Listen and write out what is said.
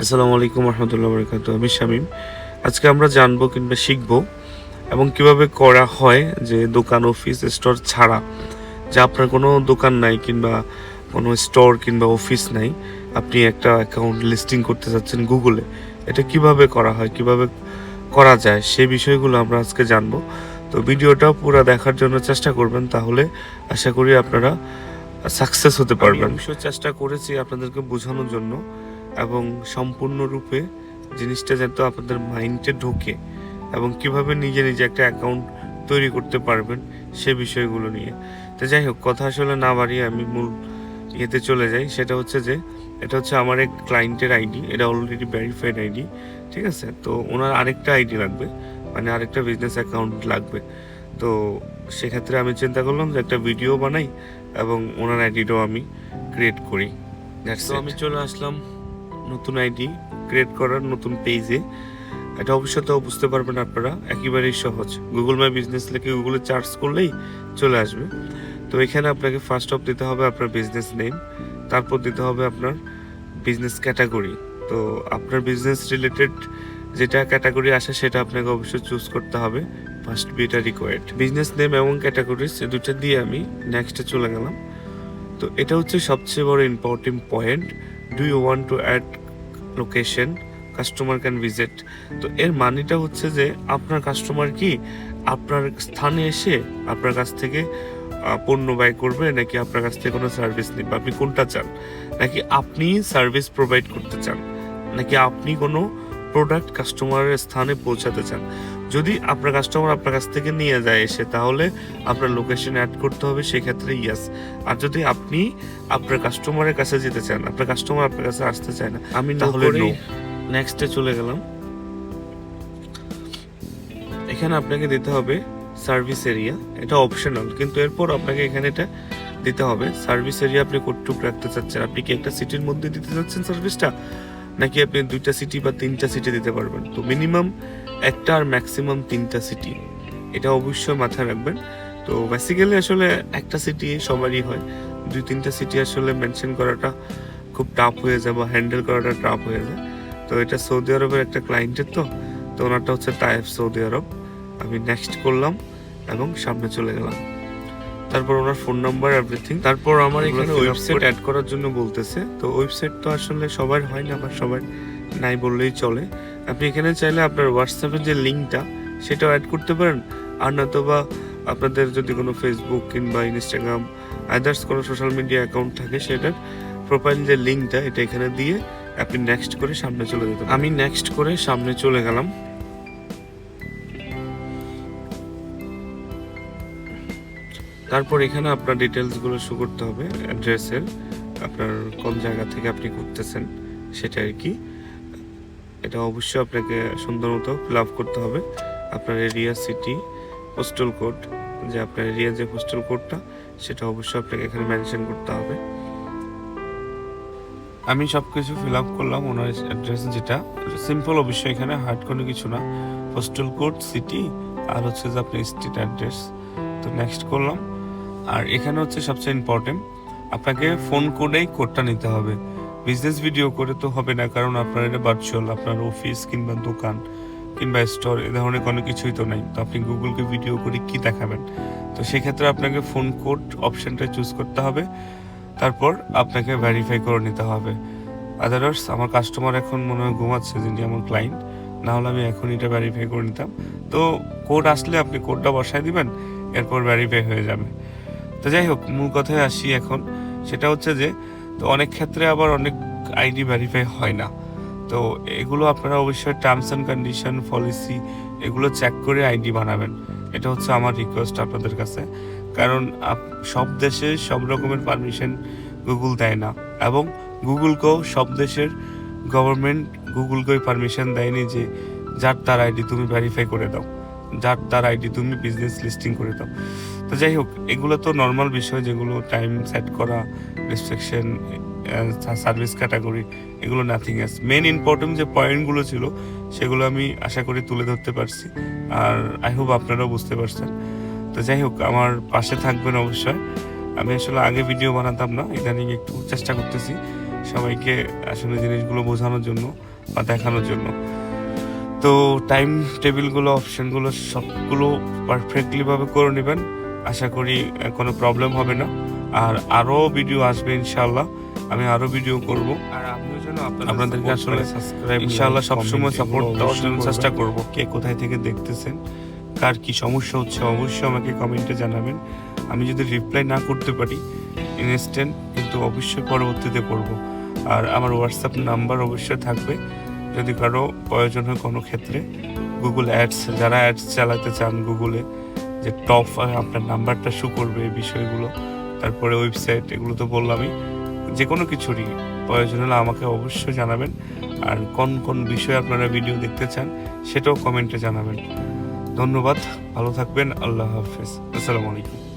আসসালামু আলাইকুম রহমতুল্লাহ বরকাত। আমি শামীম। আজকে আমরা জানব কিংবা শিখব এবং কীভাবে করা হয় যে দোকান অফিস স্টোর ছাড়া যে আপনার কোনো দোকান নাই কিংবা কোনো স্টোর কিংবা অফিস নাই আপনি একটা অ্যাকাউন্ট লিস্টিং করতে চাচ্ছেন গুগলে। এটা কীভাবে করা হয় কীভাবে করা যায় সেই বিষয়গুলো আমরা আজকে জানব। তো ভিডিওটা পুরো দেখার জন্য চেষ্টা করবেন তাহলে আশা করি আপনারা সাকসেস হতে পারবেন। অবশ্য চেষ্টা করেছি আপনাদেরকে বোঝানোর জন্য। এবং সম্পূর্ণরূপে জিনিসটা যাতে আপনাদের মাইন্ডে ঢোকে এবং কীভাবে নিজে নিজে একটা অ্যাকাউন্ট তৈরি করতে পারবেন সে বিষয়গুলো নিয়ে। তো যাই হোক কথা আসলে না বাড়িয়ে আমি মূল ইয়েতে চলে যাই। সেটা হচ্ছে যে এটা হচ্ছে আমার এক ক্লায়েন্টের আইডি এটা অলরেডি ভেরিফাইড আইডি ঠিক আছে? তো ওনার আরেকটা আইডি লাগবে মানে আরেকটা বিজনেস অ্যাকাউন্ট লাগবে। তো সেক্ষেত্রে আমি চিন্তা করলাম যে একটা ভিডিও বানাই এবং ওনার আইডিটাও আমি ক্রিয়েট করি। আমি চলে আসলাম নতুন আইডি ক্রিয়েট করার নতুন পেজে। এটা অবশ্যই তো বুঝতে পারবেন আপনারা, একেবারেই সহজ। গুগল মাই বিজনেস লিখে গুগলে চার্জ করলেই চলে আসবে। তো এখানে আপনাকে ফার্স্ট অফ দিতে হবে আপনার বিজনেস নেম তারপর দিতে হবে আপনার বিজনেস ক্যাটাগরি তো আপনার বিজনেস রিলেটেড যেটা ক্যাটাগরি আসে সেটা আপনাকে অবশ্যই চুজ করতে হবে। ফার্স্ট বি এটা রিকোয়ার্ড বিজনেস নেম এবং ক্যাটাগরিজ এই দুটো দিয়ে আমি নেক্সটে চলে গেলাম। তো এটা হচ্ছে সবচেয়ে বড় important point do you want to add location customer can visit তো এর মানেটা হচ্ছে যে আপনার কাস্টমার কি আপনার স্থানে এসে আপনার কাছ থেকে পণ্য ব্যয় করবে নাকি আপনার কাছ থেকে কোনো সার্ভিস নেবে? আপনি কোনটা চান? নাকি আপনি সার্ভিস প্রোভাইড করতে চান? নাকি আপনি কোনো প্রোডাক্ট কাস্টমারের স্থানে পৌঁছাতে চান। যদি আপনার কাস্টমার আপনার কাছ থেকে নিয়ে যায় এসে তাহলে আপনার লোকেশন অ্যাড করতে হবে সেক্ষেত্রে ইয়াস আর যদি আপনি আপনার কাস্টমারের কাছে যেতে চান আপনার কাস্টমার আপনার কাছে আসতে চায় না আমি তাহলে নেক্সটে চলে গেলাম। এখানে আপনাকে দিতে হবে সার্ভিস এরিয়া এটা অপশনাল কিন্তু এরপর আপনাকে এখানে এটা দিতে হবে। সার্ভিস এরিয়া আপনি কতটুক রাখতে চাচ্ছেন? আপনি কি একটা সিটির মধ্যে দিতে চাচ্ছেন সার্ভিসটা নাকি আপনি দুইটা সিটি বা তিনটা সিটি দিতে পারবেন? তো মিনিমাম একটা আর ম্যাক্সিমাম তিনটা সিটি। এটা অবশ্যই মাথায় রাখবেন। তো বেসিক্যালি আসলে একটা সিটি সবারই হয়। দুই, তিনটা সিটি আসলে মেনশন করাটা খুব টাফ হয়ে যায় বা হ্যান্ডেল করাটা টাফ হয়ে যায়। তো এটা সৌদি আরবের একটা ক্লায়েন্টের তো। তো ওনারটা হচ্ছে তাইফ সৌদি আরব। আমি নেক্সট করলাম এবং সামনে চলে গেলাম। তারপর ওনার ফোন নাম্বার এভরিথিং তারপর আমার এখানে ওয়েবসাইট অ্যাড করার জন্য বলতেছে। তো ওয়েবসাইট তো আসলে সবার হয় না বা সবার নাই বললেই চলে। আপনি এখানে চাইলে আপনার হোয়াটসঅ্যাপের যে লিঙ্কটা সেটাও অ্যাড করতে পারেন। আর নয়তো বা আপনাদের যদি কোনো ফেসবুক কিংবা ইনস্টাগ্রাম আদার্স কোনো সোশ্যাল মিডিয়া অ্যাকাউন্ট থাকে সেটার প্রোফাইল যে লিঙ্কটা এটা এখানে দিয়ে আপনি নেক্সট করে সামনে চলে যেতে আমি নেক্সট করে সামনে চলে গেলাম। তারপর এখানে আপনার ডিটেলসগুলো শো করতে হবে অ্যাড্রেসের আপনার কোন জায়গা থেকে আপনি করতেছেন সেটা আর কি। এটা অবশ্যই আপনাকে সুন্দর মতো ফিল আপ করতে হবে। আপনার এরিয়া সিটি পোস্টাল কোড যে আপনার এরিয়া যে পোস্টাল কোডটা সেটা অবশ্যই আপনাকে এখানে মেনশন করতে হবে। আমি সব কিছু ফিল আপ করলাম ওনার অ্যাড্রেস যেটা। সিম্পল অবশ্যই এখানে হার্ড কোনো কিছু না। পোস্টাল কোড সিটি আর হচ্ছে যে আপনার স্ট্রিট অ্যাড্রেস তো নেক্সট করলাম। আর এখানে হচ্ছে সবচেয়ে ইম্পর্টেন্ট আপনাকে ফোন কোডেই কোডটা নিতে হবে। বিজনেস ভিডিও করে তো হবে না, কারণ আপনার এটা ভার্চুয়াল আপনার অফিস কিংবা দোকান কিংবা স্টোর এ ধরনের কোনো কিছুই তো নাই। তো আপনি গুগলকে ভিডিও করে কি দেখাবেন? তো সেক্ষেত্রে আপনাকে ফোন কোড অপশনটা চুজ করতে হবে। তারপর আপনাকে ভেরিফাই করে নিতে হবে। আদারওয়াইজ আমার কাস্টমার এখন মনে হয় ঘুমাচ্ছে, যিনি আমার ক্লায়েন্ট না হলে আমি এখন এটা ভেরিফাই করে নিতাম। তো কোড আসলে আপনি কোডটা বসায় দিবেন, এরপর ভেরিফাই হয়ে যাবে। তো যাই হোক, মূল কথায় আসি এখন। সেটা হচ্ছে যে, তো অনেক ক্ষেত্রে আবার অনেক আইডি ভেরিফাই হয় না। তো এগুলো আপনারা অবশ্যই টার্মস অ্যান্ড কন্ডিশন পলিসি এগুলো চেক করে আইডি বানাবেন। এটা হচ্ছে আমার রিকোয়েস্ট আপনাদের কাছে। কারণ সব দেশে সব রকমের পারমিশন গুগল দেয় না। এবং গুগলকেও সব দেশের গভর্নমেন্ট গুগলকেও পারমিশন দেয়নি যে, যার তার আইডি তুমি ভেরিফাই করে দাও। যার, তার আইডি তুমি বিজনেস লিস্টিং করে দাও। তো যাই হোক, এগুলো তো নর্মাল বিষয় যেগুলো টাইম সেট করা রেস্ট্রিকশন সার্ভিস ক্যাটাগরি এগুলো নাথিং এস মেন ইম্পর্টেন্ট যে পয়েন্টগুলো ছিল, সেগুলো আমি আশা করি তুলে ধরতে পারছি। আর আই হোপ আপনারাও বুঝতে পারছেন। তো যাই হোক, আমার পাশে থাকবেন অবশ্যই। আমি আসলে আগে ভিডিও বানাতাম না, ইদানিং একটু চেষ্টা করতেছি সবাইকে আসলে জিনিসগুলো বোঝানোর জন্য বা দেখানোর জন্য। তো টাইম টেবিলগুলো অপশনগুলো সবগুলো পারফেক্টলিভাবে করে নেবেন। আশা করি কোনো প্রবলেম হবে না। আর আরও ভিডিও আসবে ইনশাল্লাহ আমি আরও ভিডিও করব। আর যেন আপনাদেরকে আসলে সাবস্ক্রাইব ইনশাআল্লাহ সবসময় সাপোর্ট দেওয়ার জন্য চেষ্টা করব। কে কোথায় থেকে দেখতেছেন কার কি সমস্যা হচ্ছে অবশ্যই আমাকে কমেন্টে জানাবেন। আমি যদি রিপ্লাই না করতে পারি ইনস্ট্যান্ট কিন্তু অবশ্যই পরবর্তীতে করব। আর আমার হোয়াটসঅ্যাপ নাম্বার অবশ্যই থাকবে। যদি কারও প্রয়োজন হয় কোনো ক্ষেত্রে গুগল অ্যাডস যারা অ্যাডস চালাতে চান গুগলে যে টপ আপনার নাম্বারটা শু করবে এই বিষয়গুলো, তারপরে ওয়েবসাইট এগুলো তো বললামই, যে কোনো কিছুরই প্রয়োজন হলে আমাকে অবশ্যই জানাবেন। আর কোন কোন বিষয়ে আপনারা ভিডিও দেখতে চান, সেটাও কমেন্টে জানাবেন। ধন্যবাদ, ভালো থাকবেন, আল্লাহ হাফেজ। আসসালামু আলাইকুম।